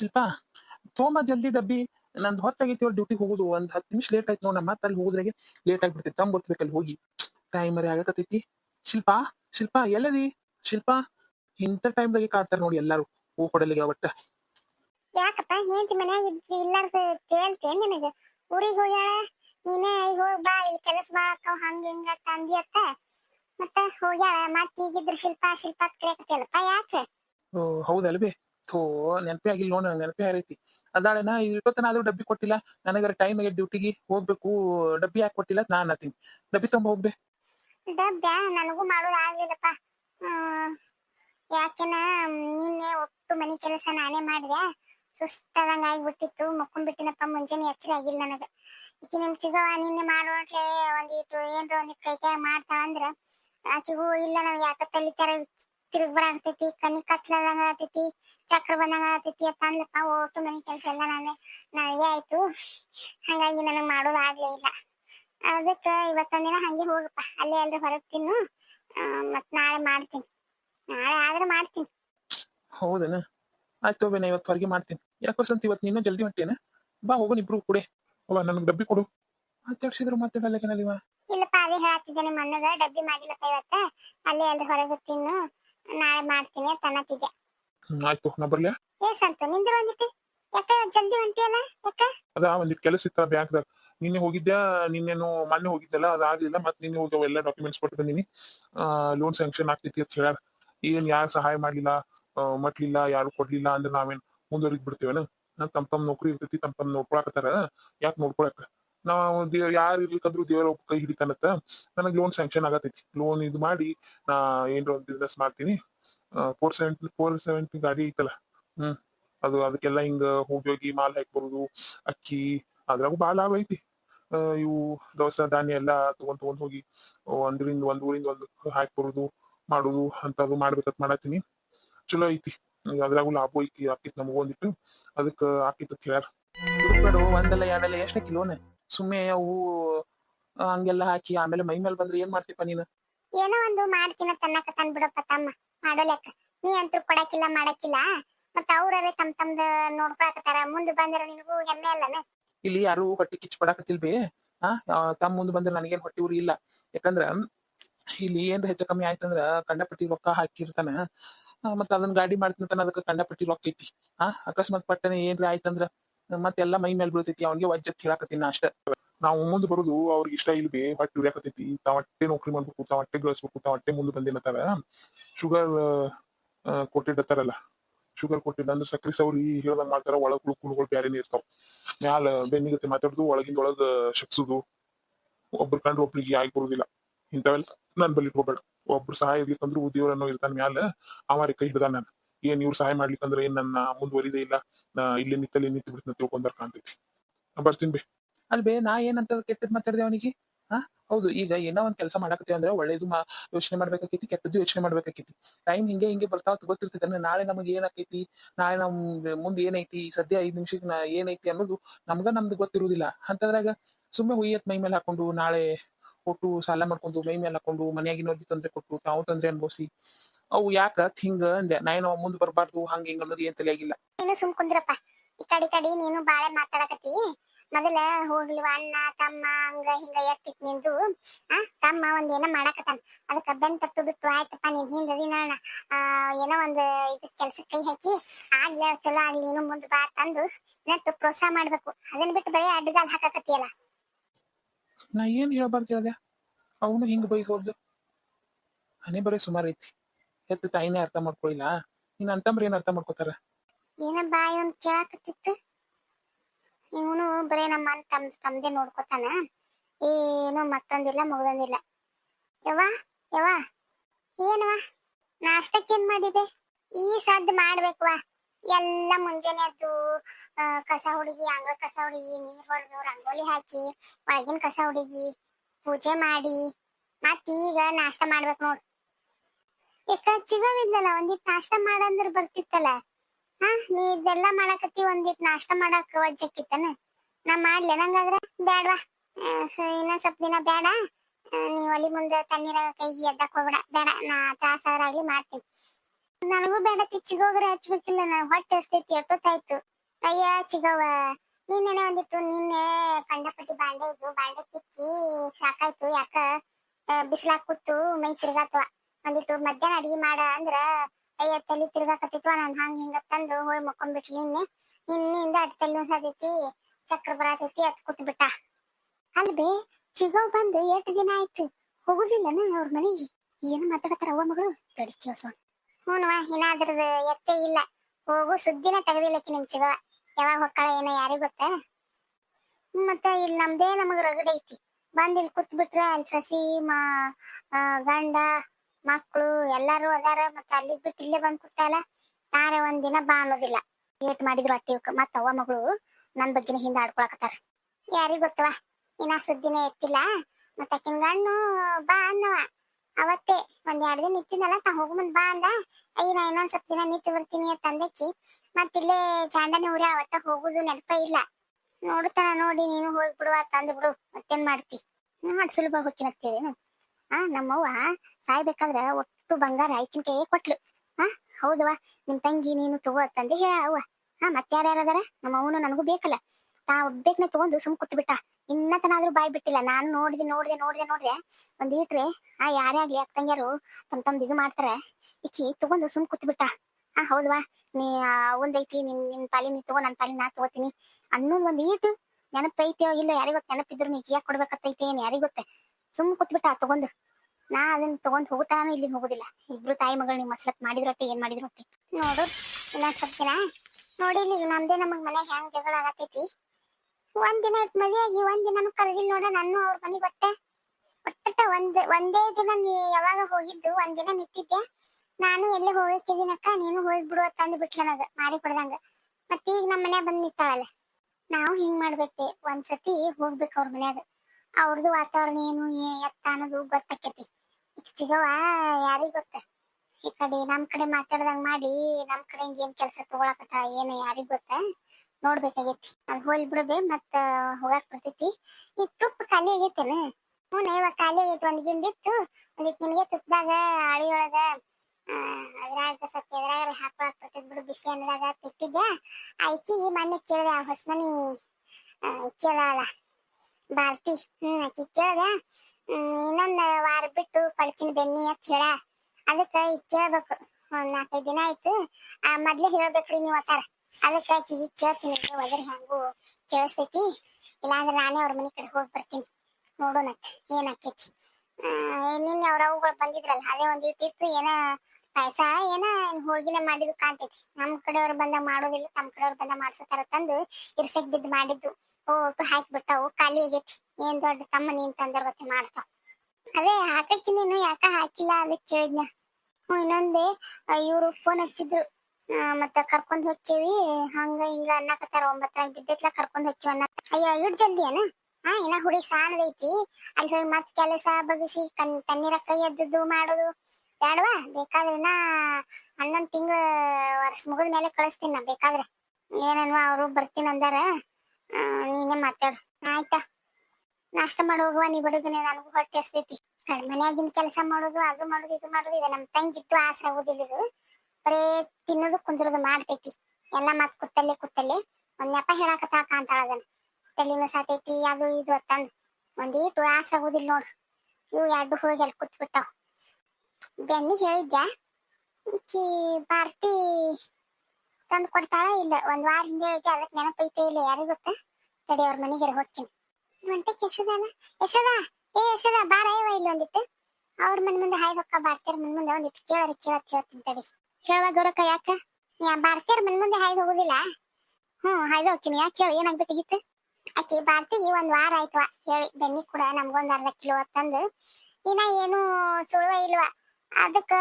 ಶಿಲ್ಪಾ ತೋಮ ಜಲ್ದಿ ಡಬ್ಬಿ ನಂದು ಹೊತ್ತಾಗೈತಿ ಅವ್ರ ಡ್ಯೂಟಿಗೆ ಹೋಗುದು ಒಂದ್ ಹತ್ತು ನಿಮಿಷ ಲೇಟ್ ಆಯ್ತು ನೋಡ್ ಮತ್ತೆ ಅಲ್ಲಿ ಹೋಗುದ್ರಾಗೆ ಲೇಟ್ ಆಗ್ಬಿಡ್ತೈತಿ ತಮ್ಮ ಅಲ್ಲಿ ಹೋಗಿ. ಟೈಮ್ ಮರಿ ಆಗಕತ್ತೈತಿ. ಶಿಲ್ಪಾ ಶಿಲ್ಪಾ ಎಲ್ಲದಿ? ಶಿಲ್ಪಾ ಇಂಥ ಟೈಮ್ದಾಗೆ ಕಾಡ್ತಾರ ನೋಡಿ ಎಲ್ಲಾರು. ಹೂ ಕೊಡಲಿಗೆ ಒಟ್ಟ. ಯಾಕಪ್ಪ ಹೆಂಡತಿ ಮನ್ಯಾಗ ಇಲ್ಲಾರ್ದ ಕೇಳ್ತೇನ್ ನಿನಗ? ಊರಿಗೆ ಹೋಗ್ಯಾಳ ನೀನೇ ಈಗ ಹೋಗ್ ಬಾ ಇಲ್ಲಿ ಕೆಲಸ ಮಾಡಕ್ಕ ಹಂಗ ಹಿಂಗ ತಂದಿ ಅಂದಿ ಅತ್ತ. ಮತ್ತ ಹೋಗ್ಯಾಳ ಮತ್ತ ಈಗಿದ್ರ ಶಿಲ್ಪ ಶಿಲ್ಪ ಕರೆಯಕತ್ತಿಯಲ್ಲಪ್ಪ ಯಾಕ? ಓ ಹೌದಲ್ವೇ? ಥೋ ನೆನಪೇ ಆಗಿಲ್ಲ ನೋಡ ನೆನಪೇ ನಾ ಅದಾಳೆನ ಇವತ್ತನಾದ್ರೂ ಡಬ್ಬಿ ಕೊಟ್ಟಿಲ್ಲ, ನನಗರ ಟೈಮ್ ಆಗಿ ಡ್ಯೂಟಿಗೆ ಹೋಗ್ಬೇಕು, ಡಬ್ಬಿ ಯಾಕೆ ಕೊಟ್ಟಿಲ್ಲ ನಾನು ಅನ್ನತೀನಿ ಡಬ್ಬಿ ತಗೊಂಡ್ ಹೋಗ್ಬೇ ಡಬ್ಬ, ನನಗೂ ಮಾಡೋದ್ ಆಗ್ಲಿಲ್ಲಪ್ಪ. ಯಾಕೆನ, ನಿನ್ನೆ ಒಟ್ಟು ಮನೆ ಕೆಲಸ ನಾನೇ ಮಾಡಿದೆ. ಸುಸ್ತಾದಂಗ ಆಗ್ಬಿಟ್ಟಿತ್ತು ಮಕ್ಕೊಂಡ್ ಬಿಟ್ಟಿನಪ್ಪ ಮುಂಜಾನೆ ಎಚ್ಚರ ಆಗಿಲ್ಲ ನನಗ. ಈಕಿ ನಿಮ್ ಚಿಗವ ನಿನ್ನೆ ಮಾಡೋಟ್ಲೆ ಒಂದಿಟ್ಟು ಏನ್ರ ಒಂದಿಟ್ಟು ಕೈ ಕೈ ಮಾಡ್ತಾ ಅಂದ್ರ, ಆಕಿಗೂ ಇಲ್ಲ ನನಗೆ ಯಾಕ ತಲೆ ತರ ತಿರುಗ್ ಬರಾಕತೈತಿ ಕಣ್ಣಿ ಕತ್ಲದಂಗ ಆಗತೈತಿ ಚಕ್ರ ಬಂದಂಗ ಆಗತೈತಿ ಅಂತ ಅಂದ್ಲಪ್ಪ ಒಟ್ಟು ಮನೆ ಕೆಲಸ ಎಲ್ಲ ನಾನೇ ನನಗೆ ಆಯ್ತು. ಹಂಗಾಗಿ ನನಗ್ ಮಾಡೋದ್ ಆಗ್ಲೇ ಇಲ್ಲ. ಅದಕ್ಕ ಇವತ್ತೊಂದಿನ ಹಂಗೆ ಹೋಗಪ್ಪ ಅಲ್ಲೇ ಎಲ್ರು ಹೊರಗ್ ತಿನ್ನು. ಮತ್ ನಾಳೆ ಮಾಡ್ತೀನಿ. ನಾಳೆ ಆದ್ರೆ ಮಾಡ್ತೀನಿ. ಹೌದನ? ಆಯ್ತು ಬೇನ ಇವತ್ತು ಹೊರಗೆ ಮಾಡ್ತೀನಿ. ಯಾಕೋ ಸಂತ ಇವತ್ತು ನೀನು ಜಲ್ದಿ ಹೊಂಟೇನ? ಬಾ ಹೋಗೋಣ ಇಬ್ರು ಕೂಡೆ. ಅವ ನನಗೆ ಡಬ್ಬಿ ಕೊಡು. ಮಾತಾಡ್ಸಿದ್ರು ಮಾತಾಡಲ್ಲ ಇಲ್ಲಪ್ಪ ಅದೇ ಹೇಳತ್ತಿದ್ದೆ ನಿಮ್ಮ ಅಣ್ಣಗ ಡಬ್ಬಿ ಮಾಡಿಲ್ಲಪ್ಪ ಇವತ್ತ. ಅಲ್ಲೇ ಎಲ್ರು ಹೊರಗೆ ತಿನ್ನು. ನಾಳೆ ಮಾಡ್ತೀನಿ ಅಂತ ಅನ್ನತ್ತಿದ್ದೆ ಹ್ಮ್ ಆಯ್ತು ನಾ ಬರ್ಲ್ಯಾ ಏ ಸಂತು ನಿಂದ್ರ ಒಂದಿಟ್ಟು? ಯಾಕ ಜಲ್ದಿ ಹೊಂಟಿಯಲ್ಲ? ಯಾಕ? ಅದ ಒಂದಿಟ್ಟು ಕೆಲಸ ಇತ್ತ ಬ್ಯಾಂಕ್ದಾಗ. ನಿನ್ನೆ ಹೋಗಿದ್ದೆ ನಿನ್ನೆನು ಮೊನ್ನೆ ಹೋಗಿದ್ದಲ್ಲ ಅದಾಗ್ಲಿಲ್ಲ ಮತ್ತೆ ನಿನ್ನೆ ಹೋಗಿ ಎಲ್ಲಾ ಡಾಕ್ಯುಮೆಂಟ್ಸ್ ಕೊಟ್ಟು ಬಂದಿನಿ. ಲೋನ್ ಸ್ಯಾಂಕ್ಷನ್ ಆಗ್ತೈತಿ ಅಂತ ಹೇಳ್ಯಾರ. ಏನ್ ಯಾರು ಸಹಾಯ ಮಾಡಲಿಲ್ಲ ಆ, ಮಟ್ಲಿಲ್ಲ ಯಾರು ಕೊಡ್ಲಿಲ್ಲ ಅಂದ್ರೆ ನಾವೇನ್ ಮುಂದುವರಿದ್ ಬಿಡ್ತೇವೇನ ತಮ್ ತಮ್ ನೌಕರಿ ಇರ್ತೈತಿ ತಮ್ ತಮ್ ನೋಡ್ಕೊಳಕತ್ತಾರ. ಯಾಕೆ ನೋಡ್ಕೊಳಕ? ನಾವು ಯಾರು ಇರ್ಲಿಕ್ಕಂದ್ರು ದೇವರ ಒಬ್ಬ ಕೈ ಹಿಡಿತಾನತ್ತ ನನಗ್ ಲೋನ್ ಸ್ಯಾಂಕ್ಷನ್ ಆಗತೈತಿ. ಲೋನ್ ಇದು ಮಾಡಿ ನಾ ಏನ್ರ ಒಂದ್ ಬಿಸ್ನೆಸ್ ಮಾಡ್ತೀನಿ. ಫೋರ್ ಸೆವೆಂಟಿ ಫೋರ್ ಸೆವೆಂಟಿ ಗಾಡಿ ಐತಲ್ಲ. ಹ್ಮ್. ಅದು ಅದಕ್ಕೆಲ್ಲ ಹಿಂಗ ಹೋಗಿ ಹೋಗಿ ಮಾಲ್ ಹಾಕಿ ಬರುದು ಅಕ್ಕಿ ಅದ್ರಾಗೂ ಬಾಳ ಲಾಭ ಐತಿ. ಇವು ದವಸ ಧಾನ್ಯ ಎಲ್ಲಾ ತಗೊಂಡ್ ತಗೊಂಡ್ ಹೋಗಿ ಒಂದ್ರಿಂದ ಒಂದ್ ಊರಿಂದ ಒಂದ್ ಹಾಕಿ ಬರುದು ಮಾಡುದು ಅಂತದು ಮಾಡ್ಬೇಕಂತ ಮಾಡತ್ತೀನಿ. ಚಲೋ ಐತಿ. ಅದ್ರಾಗೂ ಲಾಭ ಐತಿ ಆಕಿತ್ ನಮಗೊಂದಿಟ್ಟು. ಅದಕ್ಕ ಆಕಿತ್ ಅಂತ ಹೇಳ್ಯಾರ ಒಂದಲ್ಲ ಎರಡಲ್ಲ ಎಷ್ಟೇ ಕಿಲೋನೆ ಸುಮ್ಮನೆ ಅವು ಹಂಗೆಲ್ಲ ಹಾಕಿ ಆಮೇಲೆ ಮೈ ಮೇಲೆ ಬಂದ್ರೆ ಏನ್ ಮಾಡ್ತೀಪ ನೀನು? ಏನೋ ಒಂದು ಮಾಡ್ತೀನ ತನ್ನಕ ಬಿಡಪ್ಪ ತಮ್ಮ. ಮಾಡೋ ಲೆಕ್ಕ. ನೀ ಅಂತೂ ಕೊಡಕಿಲ್ಲ ಮಾಡಕಿಲ್ಲ ಮತ್ತ ಅವ್ರೇ ತಮ್ ತಮ್ದ ನೋಡ್ಕೊಳಕತ್ತಾರ. ಮುಂದ್ ಬಂದ್ರ ನಿನಗೂ ಹೆಮ್ಮೆ ಅಲ್ಲನ? ಇಲ್ಲಿ ಯಾರು ಹೊಟ್ಟಿ ಕಿಚ್ಚ ಪಡಾಕತ್ತಿಲ್ ಬೇ ಆ ತಮ್ಮ ಮುಂದ್ ಬಂದ್ರೆ ನನಗೇನ್ ಹೊಟ್ಟಿ ಉರಿ ಇಲ್ಲ. ಯಾಕಂದ್ರ ಇಲ್ಲಿ ಏನ್ ಹೆಚ್ಚು ಕಮ್ಮಿ ಆಯ್ತಂದ್ರ ಕಂಡಪಟ್ಟಿ ರೊಕ್ಕ ಹಾಕಿರ್ತಾನ. ಮತ್ತ ಅದನ್ನ ಗಾಡಿ ಮಾಡ್ತಿರ್ತಾನ ಅದಕ್ಕ ಕಂಡಪಟ್ಟಿ ರೊಕ್ಕ ಐತಿ. ಆ ಅಕಸ್ಮಾತ್ ಪಟ್ಟನೆ ಏನ್ರ ಆಯ್ತಂದ್ರ ಮತ್ತೆಲ್ಲ ಮೈ ಮೇಲೆ ಬೀಳ್ತೈತಿ, ಅವನಿಗೆ ವಜ್ಜತ್ ಹೇಳಾಕತ್ತೀನಿ ಅಷ್ಟೇ. ನಾವು ಮುಂದೆ ಬರುದು, ಅವ್ರಿಗೆ ಇಷ್ಟ ಇಲ್ಬೇ ಹೊಟ್ಟೆ ಉರಿಯಾಕತೈತಿ ತಾವ್ ಹೊಟ್ಟೆ ನೌಕರಿ ಮಾಡ್ಬೇಕು, ತಾವ್ ಹೊಟ್ಟೆ ಗಳಿಸ್ಬೇಕು, ತಾವ್ ಮುಂದೆ ಬಂದಿಲ್ಲ ತಾವ. ಶುಗರ್ ಕೊಟ್ಟಿಡತ್ತಾರಲ್ಲ ಶುಗರ್ ಕೊಟ್ಟಿದ್ದ ಅಂದ್ರೆ ಸಕ್ರಿ ಸೌರಿ ಹೇಳ್ದಂಗ್ ಮಾಡ್ತಾರ, ಒಳಗ್ ಕುಳುಕುಳುಗಳು ಬ್ಯಾರೆನೇ ಇರ್ತಾವ. ಮ್ಯಾಲ ಬೆನ್ನಿಗತ್ತೆ ಮಾತಾಡುದು, ಒಳಗಿಂದ ಒಳಗ ಶಕ್ಸುದು. ಒಬ್ರ ಕಂಡ್ರೆ ಒಬ್ರಿಗೆ ಆಗಿ ಬರುದಿಲ್ಲ. ಇಂಥವೆಲ್ಲ ನನ್ ಬಲಿ ಹೋಗ್ಬೇಡ ಒಬ್ರು ಸಹಾಯ ಇರ್ಲಿಕ್ಕಂದ್ರು ದೇವ್ರನ್ನೋ ಇರ್ತಾನ ಮ್ಯಾಲ ಅವಾರಿ ಕೈ ಹಿಡ್ದಾನ ನಾನು. ಏನ್ ಇವ್ರು ಸಹಾಯ ಮಾಡ್ಲಿಕ್ಕಂದ್ರ ಏನ್ ನನ್ನ ಮುಂದುವರಿದೇ ಇಲ್ಲ. ನಾ ಇಲ್ಲಿ ನಿತ್ತಲ್ಲಿ ನಿಂತು ಬಿಡ್ತೀನಿ ತಿಳ್ಕೊಂಡಾರ ಕಾಣ್ತೈತಿ ಬರ್ತೀನಿ ಬೇ. ಅಲ್ ಬೇ, ನಾ ಏನಂತ ಕೆಟ್ಟದ್ ಮಾತಾಡಿದೆ ಅವನಿಗೆ? ಹಾ? ಹೌದು, ಈಗ ಏನೋ ಒಂದ್ ಕೆಲಸ ಮಾಡಾಕತ್ತೀವಿ ಅಂದ್ರೆ ಒಳ್ಳೇದು ಯೋಚನೆ ಮಾಡ್ಬೇಕಾಕೈತಿ, ಕೆಟ್ಟದ್ದು ಯೋಚನೆ ಮಾಡ್ಬೇಕಾಕೈತಿ. ಟೈಮ್ ಹಿಂಗೆ ಹಿಂಗೆ ಬರ್ತಾವ ಗೊತ್ತಿರ್ತೈತೆ ಅಂದ್ರೆ ನಾಳೆ ನಮಗೆ ಏನಾಕೈತಿ? ನಾಳೆ ನಮ್ ಮುಂದೆ ಏನೈತಿ? ಸದ್ಯ ಐದ್ ನಿಮಿಷಕ್ಕೆ ಏನೈತಿ ಅನ್ನೋದು ನಮ್ಗ ನಮ್ದು ಗೊತ್ತಿರುವುದಿಲ್ಲ ಅಂತದ್ರಾಗ ಸುಮ್ಮನೆ ಹುಯ್ಯತ್ ಮೈ ಮೇಲೆ ಹಾಕೊಂಡು ನಾಳೆ ಕೊಟ್ಟು ಸಾಲ ಮಾಡ್ಕೊಂಡು ಮೈ ಮೇಲೆ ಹಾಕೊಂಡು ಮನ್ಯಾಗಿನವ್ರಿಗೆ ತೊಂದ್ರೆ ಕೊಟ್ಟು ತಾವು ತೊಂದ್ರೆ ಅನ್ಭವಿಸಿ. ಅವು ಯಾಕ ಹಿಂಗ ಅಂದೆ. ನಾನು ಮುಂದ್ ಬರ್ಬಾರ್ದು ಹಂಗ ಹಿಂಗ ಅನ್ನೋದು ಏನ್ ತಲೆಯಾಗಿಲ್ಲ ನೀನು ಸುಮ್ ಕುಂದ್ರಪ್ಪ. ಈ ಕಡೆ ಕಡೆ ನೀನು ಬಾಳೆ ಮಾತಾಡಕತ್ತಿ. ಮೊದಲ ಹೋಗ್ಲಿವ ಅಣ್ಣ ತಮ್ಮ ಹಂಗ ಹಿಂಗ ಎತ್ತಿತ್ ನಿಂದು. ಆ ತಮ್ಮ ಒಂದ್ ಏನ ಮಾಡಾಕತ್ತಾನ. ಅದಕ್ಕ ಬೆನ್ ತಟ್ಟು ಬಿಟ್ಟು ಆಯ್ತಪ್ಪ ನೀನ್ ಹಿಂದ ಅಣ್ಣ. ಆ ಏನೋ ಒಂದ್ ಇದ್ ಕೆಲ್ಸಕ್ ಕೈ ಹಾಕಿ ಆಗ್ಲಿ ಚಲೋ ಆಗ್ಲಿ ನೀನು ಮುಂದ್ ಬಾ ತಂದು ನೆಟ್ಟು ಪ್ರೋತ್ಸಾಹ ಮಾಡ್ಬೇಕು. ಅದನ್ನ ಬಿಟ್ಟು ಬರೀ ಅಡ್ಡಗಾಲ್ ಹಾಕಕತ್ತಿಯಲ್ಲ. ನಾ ಏನ್ ಹೇಳ್ಬಾರ್ದು ಹೇಳ್ದೆ. ಅವನು ಹಿಂಗ್ ಬಯಸೋದು ಹನಿ ಬರೀ ಸುಮಾರು ಐತಿ. ಹೆತ್ತ ತಾಯಿನೇ ಅರ್ಥ ಮಾಡ್ಕೊಳಿಲ್ಲ ನಿನ್ನ ಅಂತಂಬ್ರ ಏನ್ ಅರ್ಥ ಮಾಡ್ಕೋತಾರ? ಏನ ಬಾಯಿ ಒಂದ್ ಕೇಳಾಕತ್ತಿತ್ತು. ಇವನು ಬರೇ ನಮ್ಮ ಅಣ್ಣ ತಮ್ ನೋಡ್ಕೊತಾನ. ಏನು ಮತ್ತೊಂದಿಲ್ಲ ಮುಗ್ದೊಂದಿಲ್ಲ ಯವ್ವ ಯವ್ವ. ಏನವ ನಾಷ್ಟಕ್ಕೇನ್ ಮಾಡಿದೆ? ಈ ಸದ್ ಮಾಡ್ಬೇಕು ಎಲ್ಲ ಮುಂಜಾನೆ ಆ, ಕಸ ಹುಡುಗಿ ಅಂಗಳ ಕಸ ಹುಡುಗಿ ನೀರ್ ಹೊಡೆದು ರಂಗೋಲಿ ಹಾಕಿ ಒಳಗಿನ ಕಸ ಹುಡುಗಿ ಪೂಜೆ ಮಾಡಿ. ಮತ್ತೀಗ ನಾಷ್ಟ ಮಾಡ್ಬೇಕು ನೋಡ್. ಈಗ ಚಿಗವಿದ್ಲಲ್ಲ, ಒಂದಿಟ್ ನಾಷ್ಟ ಮಾಡಂದ್ರ ಬರ್ತಿತ್ತಲ್ಲ? ಹಾ, ನೀ ಇದೆಲ್ಲ ಮಾಡಾಕತ್ತಿ, ಒಂದಿಟ್ ನಾಷ್ಟ ಮಾಡಾಕ ವಜ್ಜಕ್ಕಿತ್ತನ? ನಾ ಮಾಡ್ಲೆ, ನಂಗಾದ್ರ ಬ್ಯಾಡ್ವಾ ಇನ್ನೊಂದ್ ಸ್ವಲ್ಪ ದಿನ ಬೇಡ ನೀ ಒಲಿ ಮುಂದೆ ತಣ್ಣೀರ ಕೈಗೆ ಎದ್ದಕ್ ಹೋಗ್ಬೇಡ. ಬೇಡ ನಾ ತ್ರಾಸಾಗ್ಲಿ ಮಾಡ್ತೀನಿ. ನನಗೂ ಬೇಡ ಚಿಗೋಗ್ರೆ ಹಚ್ಬೇಕಿಲ್ಲ ನಾ. ಹೊಟ್ಟೆ ಹಸ್ತೈತಿ ಎಷ್ಟೊತ್ತಾಯ್ತು? ಅಯ್ಯ, ಚಿಗವ್ವ ನಿನ್ನೆ ಒಂದಿಟ್ಟು ನಿನ್ನೆ ಕಂಡಪಟ್ಟಿ ಬಾಂಡೆ ಇದ್ದು ಬಾಂಡೆ ತಿಕ್ಕಿ ಸಾಕಾಯ್ತು. ಯಾಕ? ಬಿಸಿಲಾಗ ಕೂತು ಮೈ ತಿರ್ಗಾತ್ವ. ಒಂದಿಟ್ಟು ಮಧ್ಯಾಹ್ನ ಅಡಿಗೆ ಮಾಡ ಅಂದ್ರ, ಅಯ್ಯ, ತಲಿ ತಿರ್ಗಾಕತ್ತಿತ್ವ ನಾನ್ ಹಂಗ ಹಿಂಗ ತಂದು ಹೋಗಿ ಮಕ್ಕೊಂಡ್ಬಿಟ್ಲಿ ನಿನ್ನೆ. ನಿನ್ನಿಂದ ಅಟ್ ತಲೆ ನುಸಾದೈತಿ ಚಕ್ರ ಬರಾತೈತಿ ಅತ್ ಕೂತ್ ಬಿಟ್ಟ ಅಲ್ಬೇ ಚಿಗವ್ ಬಂದು ಎಷ್ಟು ದಿನ ಆಯ್ತು? ಹೋಗುದಿಲ್ಲನ ಅವ್ರ ಮನೆಗೆ? ಏನು ಮಾತಾಡತಾರ ಅವ್ವ ಮಗಳು? ತಡಿ ಕೇಳ್ಸೋಣ. ಹ್ಞೂನ್ವಾ ಏನಾದ್ರದ ಎತ್ತೆ ಇಲ್ಲ. ಹೋಗು, ಸುದ್ದಿನ ತೆಗದಿಲ್ಲಕಿ ನಿಮ್ ಚಿಗವ. ಯಾವಾಗ ಹೊಕ್ಕಳ ಏನೋ ಯಾರಿಗ್ ಗೊತ್ತ? ಮತ್ತ ಇಲ್ಲಿ ನಮ್ದೇ ನಮಗ ರಗಡೈತಿ ಬಂದ್ ಇಲ್ಲಿ ಕೂತ್ ಬಿಟ್ರ ಅಲ್ಲಿ ಸಸಿ, ಮಾ ಗಂಡ ಮಕ್ಳು ಎಲ್ಲಾರು ಅದಾರ ಮತ್ತ ಅಲ್ಲಿ ಬಿಟ್ಟು ಇಲ್ಲೇ ಬಂದ್ ಕೂತಲ್ಲ ನಾಳೆ ಒಂದ್ ದಿನ ಬಾ ಅನ್ನೋದಿಲ್ಲ. ಏಟ್ ಮಾಡಿದ್ರು ಅಟ್ಟಿ ಮತ್ತ ಅವ್ವ ಮಗಳು ನನ್ ಬಗ್ಗೆನ ಹಿಂದ ಆಡ್ಕೊಳಕತ್ತಾರ. ಯಾರಿಗ್ ಗೊತ್ತವ? ಇನ್ನ ಸುದ್ದಿನ ಎತ್ತಿಲ್ಲ. ಮತ್ತ ಅಕ್ಕಿನ ಗಣ್ಣು ಬಾ ಅನ್ನವ. ಅವತ್ತೇ ಒಂದ್ ಎರಡ್ ದಿನ ನಿಂತಿನಲ್ಲ ತಾ ಹೋಗು ಮುಂದ್ ಬಾ ಅಂದ. ಅಯ್ಯ, ನಾ ಇನ್ನೊಂದ್ ಸ್ವಲ್ಪ ದಿನ ನಿಂತು ಬರ್ತೀನಿ ಅಂತ ಅಂದಕ್ಕಿ ಮತ್ ಇಲ್ಲೇ ಚಾಂಡನೆ ಊರ ಒಟ್ಟ ಹೋಗುದು ನೆನಪ ಇಲ್ಲ. ನೋಡುತ್ತಾನ ನೋಡಿ, ನೀನು ಹೋಗ್ಬಿಡುವ ತಂದ್ಬಿಡು ತಂದು ಬಿಡು ಮತ್ತೇನ್ ಮಾಡ್ತಿ? ಸುಲಭ ಹೋಗಿನತ್ತೇವೇನು ಆ, ನಮ್ಮವ್ವ ಸಾಯ್ಬೇಕಾದ್ರ ಒಟ್ಟು ಬಂಗಾರ ಐಚಿಂಕೆ ಕೊಟ್ಲು. ಹಾ ಹೌದವ್ವ ನಿಮ್ ತಂಗಿ ನೀನು ತಗೋ ತಂದೆ ಹೇಳ ಅವ್ವ. ಹಾ ಮತ್ತೆ ಯಾರ್ಯಾರ ಅದಾರ? ನಮ್ಮ ಅವನು ನನಗೂ ಬೇಕಲ್ಲ. ತಾ ಒಬ್ಬೇಕ್ನೆ ತಗೊಂಡು ಸುಮ್ ಕೂತ್ ಬಿಟ್ಟ. ಇನ್ನತನಾದ್ರೂ ಬಾಯ್ ಬಿಟ್ಟಿಲ್ಲ. ನಾನು ನೋಡಿದೆ ನೋಡಿದೆ ನೋಡಿದೆ ನೋಡಿದೆ. ಒಂದ್ ಈಟ್ರಿ ಆ, ಯಾರೇ ಆಗ್ಲಿ ಅಕ್ಕ ತಂಗಿಯರು ತಮ್ ತಮ್ದು ಇದು ಮಾಡ್ತಾರೆ. ಇಕ್ಕಿ ತಗೊಂಡು ಸುಮ್ ಕೂತ್ ಬಿಟ್ಟ. ಆ ಹೌದವಾ ನೀ ಒಂದೈತಿ ನಿನ್ ನಿನ್ ಪಾಲಿ ನೀ ತಗೋ, ನನ್ ಪಾಲಿ ನಾ ತಗೋತೀನಿ. ಅನ್ನೋದ್ ಒಂದ್ ಈಟು ನೆನಪೈತೋ ಇಲ್ಲ ಯಾರಿಗೋ ನೆನಪಿದ್ರು ನೀ ಜಿಯಾ ಕೊಡ್ಬೇಕತ್ತೈತೆ, ಏನ್ ಯಾರಿಗೊತ್ತೆ? ಗೊತ್ತ ಸುಮ್ ಕೂತ್ಬಿಟ್ಟ ತಗೊಂಡು. ನಾ ಅದನ್ನ ತಗೊಂಡ್ ಹೋಗುತ್ತಾನು ಇಲ್ಲಿ ಹೋಗುದಿಲ್ಲ. ಇಬ್ರು ತಾಯಿ ಮಗಳು ನಿಮ್ ಮಾಡಿದ್ರ ಮಾಡಿದ್ರೊಟ್ಟೆ ಏನ್ ಮಾಡಿದ್ರೊಟ್ಟೆ ನೋಡು, ಇನ್ನೊಂದ್ ಸ್ವಲ್ಪ ದಿನ. ನೋಡಿ ಇಲ್ಲಿ ನಮ್ದೇ ನಮಗ್ ಮನೆ ಹೆಂಗ್ ಜಗಳ ಆಗತೈತಿ. ಒಂದ್ ದಿನ ಇಟ್ ಮದ್ವೆ ಒಂದ್ ದಿನಾನು ಕರೆದಿಲ್ಲ ನೋಡ, ನಾನು ಅವ್ರ ಮನೆಗ್ ಬಟ್ಟೆ ಒಟ್ಟ ಒಂದ್, ಒಂದೇ ದಿನ ನೀ ಯಾವಾಗ ಹೋಗಿದ್ದು, ಒಂದ್ ದಿನ ನಿಂತಿದ್ದೆ. ನಾನು ಎಲ್ಲಿ ಹೋಗಕ್ಕಿದ್ದೀನಕ್ಕ ನೀನು ಹೋಗಿ ಬಿಡು ಅಂತ ಅಂದ್ ಬಿಟ್ಲ ನನಗ ಮಾರಿ ಕೊಡ್ದಂಗ. ಮತ್ತೀಗ ನಮ್ಮ ಮನ್ಯಾಗ ಬಂದ್ ನಿಂತಾಳಲ್ಲ. ನಾವು ಹಿಂಗ್ ಮಾಡ್ಬೇಕು ಒಂದ್ಸತಿ ಹೋಗ್ಬೇಕು ಅವ್ರ ಮನ್ಯಾಗ. ಅವ್ರದ್ದು ವಾತಾವರಣ ಏನು ಎತ್ತ ಅನ್ನೋದು ಗೊತ್ತಾಕೇತಿ. ಚಿಗವ ಯಾರಿಗ ಗೊತ್ತ? ಈ ಕಡೆ ನಮ್ ಕಡೆ ಮಾತಾಡ್ದಂಗ್ ಮಾಡಿ ನಮ್ ಕಡೆ ಏನ್ ಕೆಲ್ಸ ತಗೊಳಕತ್ತ ಏನ ಯಾರಿಗ ಗೊತ್ತ? ನೋಡ್ಬೇಕಾಗೈತಿ. ಅಲ್ಲಿ ಹೋಲ್ ಬಿಡಬೆ ಮತ್ತ ಹೋಗಾಕ್ ಬರ್ತೈತಿ. ಈ ತುಪ್ಪ ಖಾಲಿ ಆಗೈತೇನ? ಹ್ಞೂ ಇವಾಗ ಖಾಲಿ ಆಗೈತಿ. ಒಂದ್ ಗಿಂಡಿತ್ತು ಒಂದಿಟ್ ನಿನಗೆ ತುಪ್ಪದಾಗ ಹಳಿಯೊಳಗ ಒಳಗ ಆ, ಅದ್ರಾಗ ಸ್ವಲ್ಪ ಎದ್ರಾಗ ಹಾಕೊಳಕ್ ಬರ್ತೈತಿ ಬಿಡು ಬಿಸಿ ಅನ್ನದಾಗ ತಿಟ್ಟಿದ್ದೆ ಆಯ್ಕಿ ಮೊನ್ನೆ ಕೇಳಿದೆ ಆ ಹೊಸ ಮನಿ ಕೇಳಲ್ಲ ಬಾಳ್ತಿ. ಹ್ಮ್ ಆಕಿ ಕೇಳ್ದ ಇನ್ನೊಂದ್ ವಾರ ಬಿಟ್ಟು ಕಳ್ಸಿನ ಬೆನ್ನಿ ಅಂತ ಹೇಳ. ಅದಕ್ಕ ಈಗ ಕೇಳ್ಬೇಕು. ಒಂದ್ ನಾಲ್ಕೈದ್ ದಿನ ಆಯ್ತು. ಆ ಮೊದ್ಲೇ ಹೇಳ್ಬೇಕ್ರಿ ನೀವು ಅತ್ತಾರ ಅದಕ್ಕ ಆಕಿಗೆ ಕೇಳ್ತೀನಿ ಒದ್ರ ಹೆಂಗು ಕೇಳಿಸ್ತೈತಿ. ಇಲ್ಲಾಂದ್ರೆ ನಾನೇ ಅವ್ರ ಮನೆ ಕಡೆ ಹೋಗಿ ಬರ್ತೀನಿ. ನೋಡೋಣ ಏನ್ ಆಕೈತಿ? ಆ, ನಿನ್ನೆ ಅವ್ರ ಅವುಗಳು ಬಂದಿದ್ರಲ್ಲ ಅದೇ ಒಂದ್ ಇಟ್ಟಿತ್ತು ಏನ ಪಾಯಸ ಏನ ಹೋಳ್ಗಿನ ಮಾಡಿದ್ದು ಕಾಣ್ತೈತಿ. ನಮ್ ಕಡೆಯವ್ರು ಬಂದ ಮಾಡೋದಿಲ್ಲ ತಮ್ ಕಡೆಯವ್ರು ಬಂದ ಮಾಡ್ಸೋತಾರ ತಂದು ಇರ್ಸಕ್ ಬಿದ್ದು ಮಾಡಿದ್ದು. ಒಟ್ಟು ಹಾಕಿ ಬಿಟ್ಟವು ಖಾಲಿ ಆಗೈತಿ. ಏನ್ ದೊಡ್ಡ ತಮ್ಮ ನೀನ್ ತಂದ್ರ ಗೊತ್ತೆ ಮಾಡ್ತಾವ. ಅದೇ ಹಾಕಕ್ಕೆ ನೀನು ಯಾಕ ಹಾಕಿಲ್ಲ ಅದಕ್ಕೆ ಕೇಳಿದ್ನ. ಇನ್ನೊಂದೆ ಇವ್ರು ಫೋನ್ ಹಚ್ಚಿದ್ರು. ಮತ್ತ ಕರ್ಕೊಂಡ್ ಹೋಗ್ತೀವಿ ಹಂಗ ಹಿಂಗ ಅನ್ನಕತ್ತಾರ ಒಂಬತ್ತ ಬಿದ್ದೈತ್ಲ ಕರ್ಕೊಂಡ್ ಹೋಗ್ತೀವಿ ಅನ್ನ. ಅಯ್ಯೋ ಇಟ್ ಜಲ್ದಿ ಏನ? ಹಾ ಏನ ಹುಡಿ ಸಾಣದೈತಿ ಅಲ್ಲಿ ಹೋಗಿ ಮತ್ ಕೆಲಸ ಬಗಸಿ, ಕಣ್, ತಣ್ಣೀರ ಕೈ ಎದ್ದದ್ದು ಮಾಡೋದು. ಬೇಡವಾ ಬೇಕಾದ್ರೆ ನಾ ಹನ್ನೊಂದ್ ತಿಂಗಳ ವರ್ಷ ಮುಗಿದ ಮೇಲೆ ಕಳಿಸ್ತೀನಿ ನಾ, ಬೇಕಾದ್ರೆ. ಏನನ್ವಾ, ಅವರು ಬರ್ತೀನಿ ಅಂದಾರ. ನೀನೇ ಮಾತಾಡು. ಆಯ್ತಾ? ನಾಷ್ಟ ಮಾಡಿ, ಹೋಗುವ. ನೀ ಬಡುದನೆ ನನಗೂ ಹೊಟ್ಟೆ ಹಸ್ತೈತಿ ಮನ್ಯಾಗಿನ ಕೆಲಸ ಮಾಡೋದು, ಅದು ಮಾಡೋದು, ಇದು ಮಾಡೋದು. ಇದೆ ನಮ್ ತಂಗಿದ್ದು ಆಸೆ ಆಗೋದಿಲ್ಲ ಇದು. ಬರೇ ತಿನ್ನೋದು, ಕುಂದ್ರದು ಮಾಡ್ತೈತಿ. ಎಲ್ಲ ಮತ್ ಕುತ್ತಲ್ಲೇ ಕುತ್ತಲ್ಲೇ. ಒಂದ್ ನೆಪ ಹೇಳಾಕತ್ತಾಕ ಅಂತಾಳ ಅದನ್ನ ಸಾತೈತಿ, ಅದು ಇದು ಅತ್ತಂದ್ ಒಂದೀಟು ಆಸೆ ಆಗೋದಿಲ್ಲ ನೋಡು. ಇವು ಎರಡು ಹೋಗಿ ಅಲ್ಲಿ ಕೂತ್ ಬೆನ್ನಿ ಹೇಳಿದ್ದೆ ಬಾರ್ತಿ ಭಾರತಿ ತಂದು ಕೊಡ್ತಾಳ ಇಲ್ಲ? ಒಂದ್ ವಾರ ಹಿಂದೆ ಐತೆ, ಅದಕ್ಕೆ ನೆನಪೈತೆ ಇಲ್ಲ, ಯಾರಿಗ್ ಗೊತ್ತ? ತಡಿ ಅವ್ರ ಮನೆಗೆ ಹೋಗ್ತೀನಿ. ಒಂಟಕ್ಕೆ ಯಶೋದಲ್ಲ ಯಶೋದ? ಏ ಯಶೋದ, ಬಾರ ಇವ ಇಲ್ಲ ಒಂದಿಟ್ಟು. ಅವ್ರ ಮನೆ ಮುಂದೆ ಹಾಯ್ ಹೊಕ್ಕ, ಬಾರ್ತಿಯರ್ ಮನೆ ಮುಂದೆ ಒಂದಿಟ್ಟು ಕೇಳರಿ, ಕೇಳತ್ ಹೇಳ್ತೀನಿ ತಡಿ. ಕೇಳುವ ಗೌರಕ್ಕ, ಯಾಕ? ಯಾ, ಬಾರ್ತಿಯರ್ ಮನೆ ಮುಂದೆ ಹಾಯ್ ಹೋಗುದಿಲ್ಲ? ಹ್ಮ್ ಹಾಯ್ದು ಹೋಗ್ತೀನಿ. ಯಾಕೆ ಹೇಳು ಏನಾಗ್ಬೇಕಾಗಿತ್ತು ಆಕಿ, ಬಾರ್ತಿಗೆ ಒಂದ್ ವಾರ ಆಯ್ತವ ಹೇಳಿ ಬೆನ್ನಿ ಕೂಡ ನಮ್ಗೊಂದ್ ಅರ್ಧ ಕಿಲೋ ತಂದು. ಇನ್ನ ಏನು ಸುಳುವ ಇಲ್ವಾ? ಅದಕ್ಕ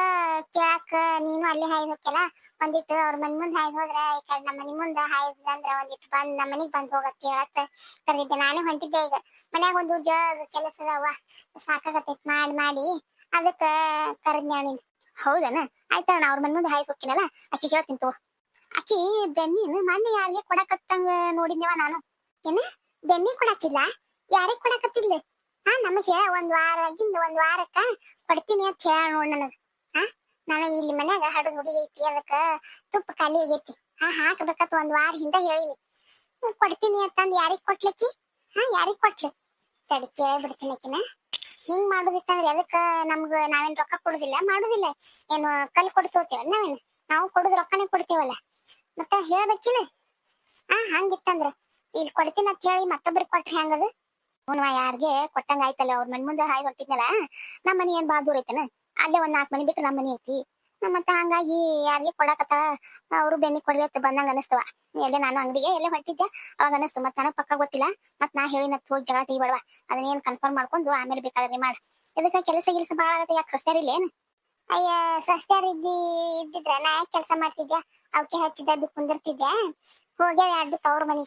ಕೇಳಾಕ ನೀನು ಅಲ್ಲಿ ಹಾಯ್ ಹೋಗ್ಯಲ್ಲ ಒಂದಿಟ್ಟು ಅವ್ರ ಮನಿ ಮುಂದ ಹಾಯ್ದು ಹೋದ್ರೆ ಈ ಕಡೆ ನಮ್ಮ ಮನಿ ಮುಂದ ಹಾಯ್ದು ಅಂದ್ರೆ ಒಂದಿಟ್ಟು ಬಂದ್ ನಮ್ಮ ಮನಿಗ್ ಬಂದ್ ಹೋಗತ್ತೆ ಹೇಳತ್ತ ಕರೆದಿದ್ದೆ ನಾನೇ ಹೊಂಟಿದ್ದೆ ಈಗ. ಮನ್ಯಾಗ ಒಂದು ಜಗ್ ಕೆಲಸ ಅದಾವ ಮಾಡಿ ಮಾಡಿ ಅದಕ್ಕ ಕರೆದ್ನ್ಯಾಳ ನೀನ್. ಹೌದನ? ಆಯ್ತಣ್ಣ ಅವ್ರ ಮನೆ ಮುಂದೆ ಹಾಯ್ದು ಹೋಗ್ತೀನಲ್ಲ ಆಕಿ ಹೇಳ್ತೀನಿ ತೋ ಅಕ್ಕಿ ಬೆನ್ನಿನ ಮೊನ್ನೆ ಯಾರಿಗೆ ಕೊಡಕತ್ತಂಗ ನೋಡಿದ್ನೇವ ನಾನು. ಏನ? ಬೆನ್ನಿ ಕೊಡತ್ತಿಲ್ಲ ಯಾರಿಗ್ ಕೊಡಕತ್ತಿದ್ಲ? ಹಾ ನಮಗೆ ಒಂದ್ ವಾರದಿಂದ ಒಂದ್ ವಾರಕ್ಕ ಕೊಡ್ತೀನಿ ಅಂತ ಹೇಳ ನೋಡ್ ನನಗ. ಹಾ ನನಗೆ ಇಲ್ಲಿ ಮನ್ಯಾಗ ಹಡದ್ ಹುಡುಗಿ ಐತಿ, ಅದಕ್ಕ ತುಪ್ಪ ಖಾಲಿ ಆಗೈತಿ. ಹಾ ಹಾಕ್ಬೇಕತ್ ಒಂದ್ ವಾರ ಹಿಂದ ಹೇಳಿನಿ ಕೊಡ್ತೀನಿ ಅಂತಂದ್ ಯಾರಿಗ್ ಕೊಟ್ಲಕ್ಕಿ? ಹಾ, ಯಾರಿಗ್ ಕೊಟ್ಲು? ತಡಿ ಕೇಳ್ಬಿಡ್ತೀನಿ ಆಕಿನ. ಹಿಂಗ್ ಮಾಡುದಿತ್ತಂದ್ರೆ ಅದಕ್ಕ ನಮ್ಗ ನಾವೇನ್ ರೊಕ್ಕ ಕೊಡುದಿಲ್ಲ? ಮಾಡುದಿಲ್ಲ. ಏನು ಕಲ್ ಕೊಡ್ಸೋತೇವ ನಾವೇನ್? ನಾವು ಕೊಡುದ್ ರೊಕ್ಕನೇ ಕೊಡ್ತೇವಲ್ಲ. ಮತ್ತ ಹೇಳ್ಬೇಕಿನ? ಹಾ ಹಂಗಿತ್ತಂದ್ರ. ಇಲ್ಲಿ ಕೊಡ್ತೀನಿ ಅಂತ ಹೇಳಿ ಮತ್ತೊಬ್ರಿಗೆ ಕೊಟ್ರಿ ಹೆಂಗದು? ಅವ್ನವ ಯಾರ್ಗೆ ಕೊಟ್ಟಂಗ ಆಯ್ತಲ್ಲ, ಅವ್ರ ಮನ್ ಮುಂದೆ ಹಾಯ್ ಹೊಟ್ಟಿದ್ನಲ್ಲ ನಮ್ಮ ಮನಿ ಏನ್ ಬಾಳ ದೂರ ಐತನ? ಅಲ್ಲೇ ಒಂದ್ ನಾಲ್ಕು ಮನಿ ಬಿಟ್ಟು ನಮ್ಮ ಮನಿ ಐತಿ. ಮತ್ತ ಹಂಗಾಗಿ ಯಾರಿಗೆ ಕೊಡಕತ್ತ? ಅವ್ರು ಬೆನ್ನಿ ಅಂತ ಬಂದಂಗ ಅನಸ್ತವ ಎಲ್ಲ ನಾನು ಅಂಗಡಿಗೆ ಎಲ್ಲೇ ಹೊಟ್ಟಿದ್ದೆ ಅವಾಗ ಅನಸ್ತು. ಮತ್ ನನಗ್ ಪಕ್ಕ ಗೊತ್ತಿಲ್ಲ. ಮತ್ ನಾ ಹೇಳಿನ ಹೋಗಿ ಜಗಳ ತೆಗಿಬೇಡವ ಅದನ್ನೇನ್ ಕನ್ಫರ್ಮ್ ಮಾಡ್ಕೊಂಡು ಆಮೇಲೆ ಬೇಕಾದ್ರೆ ಮಾಡ. ಇದಕ್ಕ ಕೆಲಸ ಗಿಲ್ಸ ಬಾಳ ಆಗತ್ತೆ. ಯಾಕೆ ಸಸ್ತ್ಯಾರಿಲ್ಲ ಏನ್? ಅಯ್ಯ ಸಸ್ತ್ಯಾರ ಇದ್ದಿದ್ರೆ ನಾ ಯಾಕೆ ಕೆಲಸ ಮಾಡ್ತಿದ್ದೆ ಅವಕ್ಕೆ ಹಚ್ಚಿದ್ದ ಬಿಟ್ಟು ಕುಂದಿರ್ತಿದ್ದೆ ಹೋಗ್ಯಾವ ಎರಡು ತವ್ರ ಮನಿ.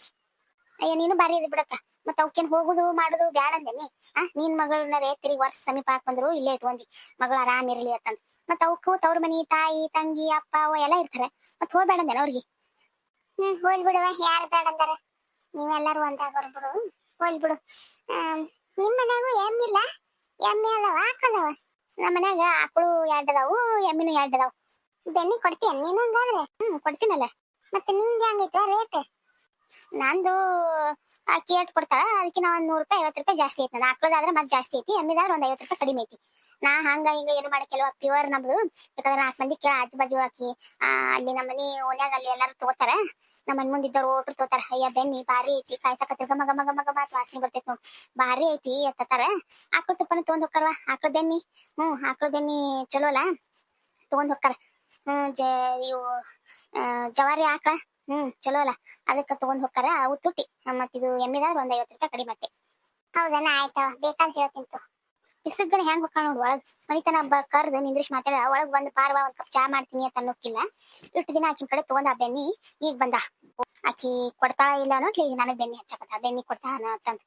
ಅಯ್ಯ, ನೀನು ಬಾರಿ ಇದ್ ಬಿಡಕ್ಕ. ಮತ್ತ ಅವಕ್ಕೇನ್ ಹೋಗುದು, ಮಾಡುದು ಬ್ಯಾಡ ಅಂದೇನಿ ಆ, ನಿನ್ ಮಗಳನ್ನ ರೇತ್ರಿ ವರ್ಷ ಸಮೀಪ ಹಾಕ್ ಬಂದ್ರು, ಇಲ್ಲೇ ಇಟ್ಕೊಂಡಿ. ಮಗಳ ಆರಾಮ್ ಇರ್ಲಿ ಅಂತಂದ್. ಮತ್ತ ಅವಕ್ಕೂ ತವ್ರ ಮನಿ, ತಾಯಿ, ತಂಗಿ, ಅಪ್ಪ ಅವ ಎಲ್ಲಾ ಇರ್ತಾರೆ. ಮತ್ ಹೋಗ್ಬೇಡ ಅಂದೇನ ಅವ್ರಿಗೆ? ಹ್ಮ್ ಹೋಲ್ ಬಿಡುವ ಯಾರು ಬೇಡ ಅಂದಾರ? ನೀವೆಲ್ಲರೂ ಒಂದಾಗ ಬರ್ಬಿಡು. ಹೋಲ್ ಬಿಡು. ನಿಮ್ ಮನ್ಯಾಗೂ ಎಮ್ಮಿಲ್ಲ ಎಮ್ಮೆ ಅದಾವ ಆಕಳದವ ನಮ್ಮ ಮನ್ಯಾಗ ಆಕಳು ಎರಡ್ ಅದಾವು, ಎಮ್ಮಿನೂ ಎರಡ್ ಅದಾವು. ಬೆನ್ನಿ ಕೊಡ್ತೀಯ ನೀನು ಹಂಗಾದ್ರೆ? ಹ್ಮ್, ಕೊಡ್ತೀನಲ್ಲ. ಮತ್ತೆ ನಿಂದ ಹೆಂಗೈತೆ, ರೇಟ್? ನಂದು ಅಕ್ಕಿ ಏಟ್ ಕೊಡ್ತಾಳ, ಅದಕ್ಕೆ ನಾ ಒಂದ್ ನೂರ್ ರೂಪಾಯಿ, ಐವತ್ತು ರೂಪಾಯಿ ಜಾಸ್ತಿ ಐತಿ ನನ್ನ ಆಕಳದಾದ್ರೆ ಮತ್ತೆ ಜಾಸ್ತಿ ಐತಿ, ಎಮ್ಮಿದಾದ್ರೆ ಒಂದ್ ಐವತ್ತು ರೂಪಾಯಿ ಕಡಿಮೆ ಐತಿ. ನಾ ಹಂಗ ಹಿಂಗ ಏನು ಮಾಡಕ್ಕೆಲ್ವ ಪ್ಯೂರ್ ನಮ್ದು. ಯಾಕಂದ್ರೆ ನಾಲ್ಕು ಮಂದಿ ಕೇಳ ಆಜು ಬಾಜು ಹಾಕಿ ಅಲ್ಲಿ ನಮ್ಮ ಮನಿ ಓನ್ಯಾಗ ಅಲ್ಲಿ ಎಲ್ಲಾರು ತಗೋತಾರ ನಮ್ಮ ಮನ್ ಮುಂದಿದ್ದವ್ರು ಓಟ್ರು ತಗೋತಾರ ಅಯ್ಯ, ಬೆನ್ನಿ ಬಾರಿ ಐತಿ ಕಾಯ್ಸಕತ್ತಿರ್ತ ಮಗ ಮಗ ಮಗ ಮಾತ್ ವಾಸನೆ ಬರ್ತೈತಿ ನೋಡ್. ಭಾರಿ ಐತಿ, ಎತ್ತತಾರ. ಆಕಳ ತುಪ್ಪನ ತಗೊಂಡ್ ಹೋಗ್ತಾರವ ಆಕಳ ಬೆನ್ನಿ. ಹ್ಮ್ ಆಕಳ ಬೆನ್ನಿ ಚಲೋ ಅಲ್ಲ ತಗೊಂಡ್ ಹೋಗ್ತಾರ ಹ್ಮ್ ಜ, ಇವು ಜವಾರಿ ಆಕಳ ಹ್ಮ್, ಚಲೋ ಅಲ್ಲ. ಅದಕ್ಕ ತಗೊಂಡ್ ಹೋಗ್ತಾರ ಅವು ಇದು ಎಮ್ಮಿದಾದ್ರ ಒಂದ್ ಐವತ್ತು ರೂಪಾಯಿ ಕಡಿಮೆ ಆಕತಿ. ಹೌದನ ಆಯ್ತವ ಬೇಕಾದ್ರೆ ಹೇಳ್ತೀನಿ ತು ಇಸುಗ್ಗನ ಹೆಂಗ್ ಹೋಗ್ತಾಳ ನೋಡು ಒಳಗ್. ಮನಿತನ ಬ ಕರ್ದು ನಿಂದ್ರಿಸ್ ಮಾತಾಡ, ಒಳಗ್ ಬಂದ್ ಪಾರ್ವ ಒಂದ್ ಕಪ್ ಚಾ ಮಾಡ್ತೀನಿ ಅಂತ ಅನ್ನೋಕಿಲ್ಲ. ಇಟ್ಟು ದಿನ ಆಕಿನ ಕಡೆ ತಗೊಂಡ ಬೆನ್ನಿ ಈಗ ಬಂದ. ಆಕಿ ಕೊಡ್ತಾಳ ಇಲ್ಲ ಅನ್ನೋಟ್ಲಿ ಈಗ ನನಗ್ ಬೆನ್ನಿ ಹಚ್ಚಕತ್ತ ಬೆನ್ನಿ ಕೊಡ್ತಾನ ಅಂತಂದ್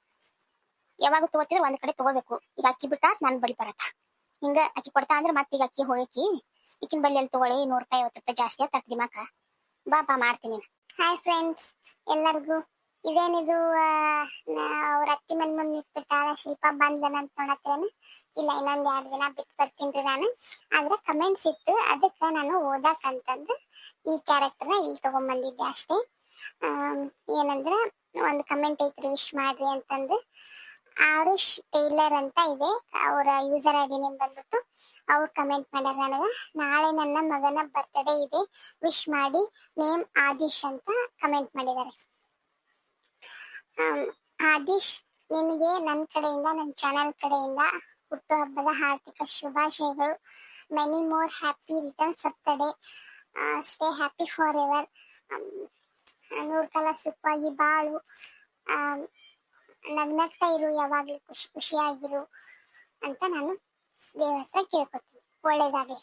ಯಾವಾಗ ತಗೋತಿದ್ರ ಒಂದ್ ಕಡೆ ತಗೋಬೇಕು. ಈಗ ಅಕ್ಕಿ ಬಿಟ್ಟ ನನ್ ಬಳಿ ಬರತ್ತ. ಹಿಂಗ ಅಕ್ಕಿ ಕೊಡ್ತಾ ಅಂದ್ರೆ ಮತ್ತೀಗ ಅಕ್ಕಿ ಹೋಗಿ ಈಕಿನ ಬಲ್ಲಿ ಎಲ್ಲಿ ತಗೊಳ್ಳಿ ನೂರ್ ರೂಪಾಯಿ, ಐವತ್ತು ರೂಪಾಯಿ ಜಾಸ್ತಿ ಆತ ದಿಮಾಕ. ಬಾ ಬಾ, ಮಾಡ್ತೀನಿ ಹಾಯ್ ಫ್ರೆಂಡ್ಸ್ ಎಲ್ಲರಿಗೂ ಇದೇನಿದು ಅವ್ರ ಅತ್ತಿ ಮನ್ ಮುಂದೆ ನಿಂತ್ಬಿಟ್ಟಾಳ ಶಿಲ್ಪ ಬಂದನ ಅಂತ ನೋಡತ್ತೇನು ಇಲ್ಲ, ಇನ್ನೊಂದ್ ಎರಡ್ ದಿನ ಬಿಟ್ಟು ಬರ್ತೀನಿ ನಾನು. ಆದ್ರೆ ಕಮೆಂಟ್ಸ್ ಇತ್ತು, ಅದಕ್ಕೆ ನಾನು ಓದಕ್ ಅಂತಂದು ಈ ಕ್ಯಾರೆಕ್ಟರ್ನ ಇಲ್ಲಿ ತಗೊಂಡ್ಬಂದಿದ್ದೆ ಅಷ್ಟೇ. ಏನಂದ್ರೆ, ಒಂದು ಕಮೆಂಟ್ ಐತ್ರಿ ವಿಶ್ ಮಾಡ್ರಿ ಅಂತಂದು. ಆರುಷ್ ಟೈಲರ್ ಅಂತ ಇದೆ. ಅವರ ಯೂಸರ್ ಐ ಡಿ ನೇಮ್ ಬಂದ್ಬಿಟ್ಟು ಅವ್ರು ಕಮೆಂಟ್ ಮಾಡ್ಯಾರ ನನಗೆ. ನಾಳೆ ನನ್ನ ಮಗನ ಬರ್ತ್ಡೇ ಇದೆ. ವಿಶ್ ಮಾಡಿ ನೇಮ್ ಆದಿಶ್ ಅಂತ ಕಮೆಂಟ್ ಮಾಡಿದ್ದಾರೆ ಆದಿಶ್ ನಿಮಗೆ ನನ್ನ ಕಡೆಯಿಂದ ನನ್ನ ಚಾನಲ್ ಕಡೆಯಿಂದ ಹುಟ್ಟುಹಬ್ಬದ ಹಾರ್ದಿಕ ಶುಭಾಶಯಗಳು. Many more happy returns birthday stay happy forever ನೂರ್ಕಲ ಸುಪ್ಪಾಗಿ ಬಾಳು. ನಗ್ನಗ್ತಾ ಇರು ಯಾವಾಗಲೂ ಖುಷಿ ಖುಷಿಯಾಗಿರು ಅಂತ ನಾನು ದೇವ್ರ ಹತ್ರ ಕೇಳ್ಕೊತೀನಿ ಒಳ್ಳೇದಾಗಲಿ.